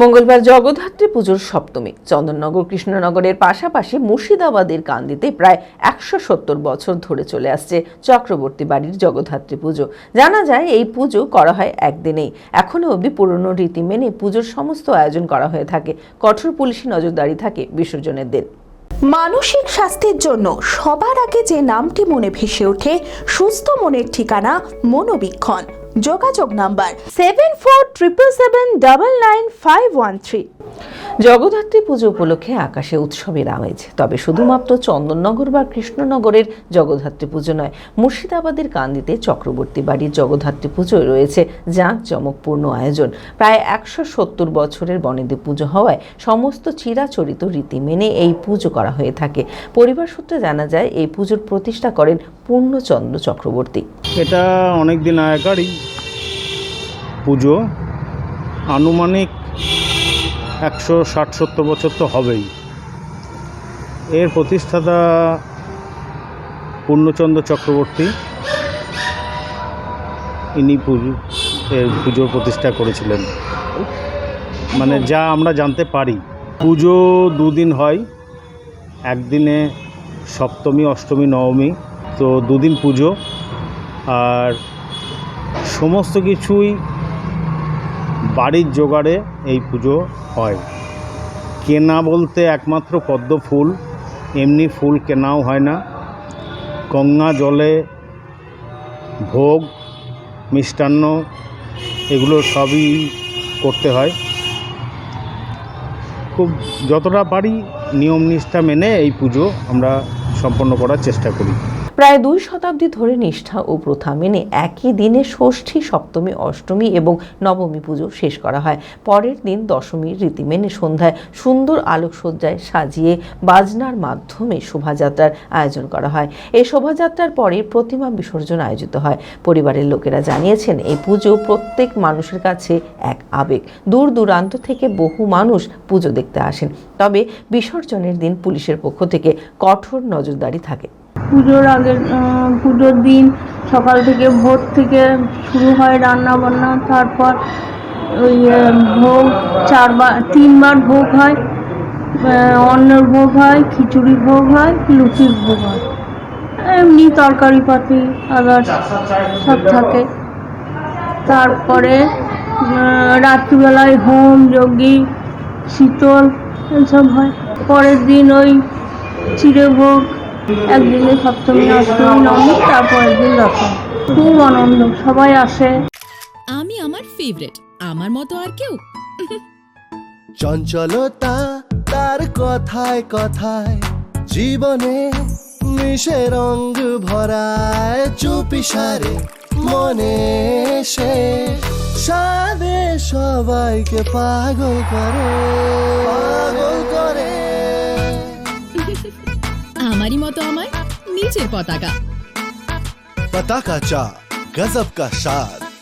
মঙ্গলবার জগদ্ধাত্রী পুজোর সপ্তমী। চন্দননগর, কৃষ্ণনগরের পাশাপাশি মুর্শিদাবাদের কান্দিতে প্রায় একশো সত্তর বছর ধরে চলে আসছে চক্রবর্তী বাড়ির জগদ্ধাত্রী পুজো। জানা যায়, এই পুজো করা হয় একদিনেই। এখনও অবধি পুরনো রীতি মেনে পুজোর সমস্ত আয়োজন করা হয়ে থাকে। কঠোর পুলিশি নজরদারি থাকে বিসর্জনের দিন মানসিক স্বাস্থ্যের জন্য সবার আগে যে নামটি মনে ভেসে ওঠে, সুস্থ মনের ঠিকানা মনোবীক্ষণ। যোগাযোগ number seven four triple seven double nine five one three Jagaddhatri Puja উপলক্ষে আকাশে উৎসবের আমেজ। তবে শুধুমাত্র চন্দননগর বা কৃষ্ণনগরের জগদ্ধাত্রী পুজো নয় মুর্শিদাবাদের কান্দিতে চক্রবর্তী বাড়ির জগদ্ধাত্রী পুজোয় রয়েছে জাঁকজমকপূর্ণ আয়োজন। প্রায় একশো সত্তর বছরের বনেদি পুজো হওয়ায় সমস্ত চিরাচরিত রীতি মেনে এই পুজো করা হয়ে থাকে। পরিবার সূত্রে জানা যায় এই পুজোর প্রতিষ্ঠা করেন পূর্ণচন্দ্র চক্রবর্তী। এটা অনেক দিন আগেকারই পুজো আনুমানিক একশো ষাট সত্তর বছর তো হবেই। এর প্রতিষ্ঠাতা পূর্ণচন্দ্র চক্রবর্তী। ইনি পুজো, এর পুজোর প্রতিষ্ঠা করেছিলেন। মানে যা আমরা জানতে পারি। পুজো দুদিন হয়। একদিনে সপ্তমী, অষ্টমী, নবমী। তো দুদিন পুজো। আর সমস্ত কিছুই বাড়ির জোগাড়ে এই পুজো হয়। কেনা বলতে একমাত্র পদ্ম ফুল, এমনি ফুল কেনাও হয় না। গঙ্গা জলে ভোগ, মিষ্টান্ন, এগুলো সবই করতে হয়। খুব যতটা পারি নিয়ম নিষ্ঠা মেনে এই পুজো আমরা সম্পন্ন করার চেষ্টা করি। প্রায় দুই শতাব্দী ধরে নিষ্ঠা ও প্রথা মেনে একই দিনে ষষ্ঠী, সপ্তমী, অষ্টমী এবং নবমী পুজো শেষ করা হয়। পরের দিন দশমীর রীতি মেনে সন্ধ্যায় সুন্দর আলোকসজ্জায় সাজিয়ে বাজনার মাধ্যমে শোভাযাত্রার আয়োজন করা হয়। এই শোভাযাত্রার পরে প্রতিমা বিসর্জন আয়োজিত হয়। পরিবারের লোকেরা জানিয়েছেন, এই পুজো প্রত্যেক মানুষের কাছে এক আবেগ। দূর দূরান্ত থেকে বহু মানুষ পুজো দেখতে আসেন। তবে বিসর্জনের দিন পুলিশের পক্ষ থেকে কঠোর নজরদারি থাকে। পুজোর আগের পুজোর দিন সকাল থেকে ভোর থেকে শুরু হয় রান্না বান্না তারপর ওই ভোগ চারবার, তিনবার ভোগ হয় অন্নের ভোগ হয় খিচুড়ি ভোগ হয়, লুচির ভোগ হয়। এমনি তরকারি পাতি, আদার সব থাকে। তারপরে রাত্রিবেলায় হোম যজ্ঞি শীতল, এসব হয়। পরের দিন ওই চিড়ে ভোগ একদিনে সপ্তমী অষ্টমী নবমী তারপরের দিন দশমী। খুব আনন্দ সবাই আসে। আমি আমার ফেভারিট আমার মতো আর কেউ। চঞ্চলতা তার কথায় কথায় জীবনে মিশে রঙ ভরায় চুপি সারে মনে সে সাদে সবাইকে পাগল করে। পাগল করে। আমারই মতো আমার নিচের পতাকা। পতাকা চা গজব কা স্বাদ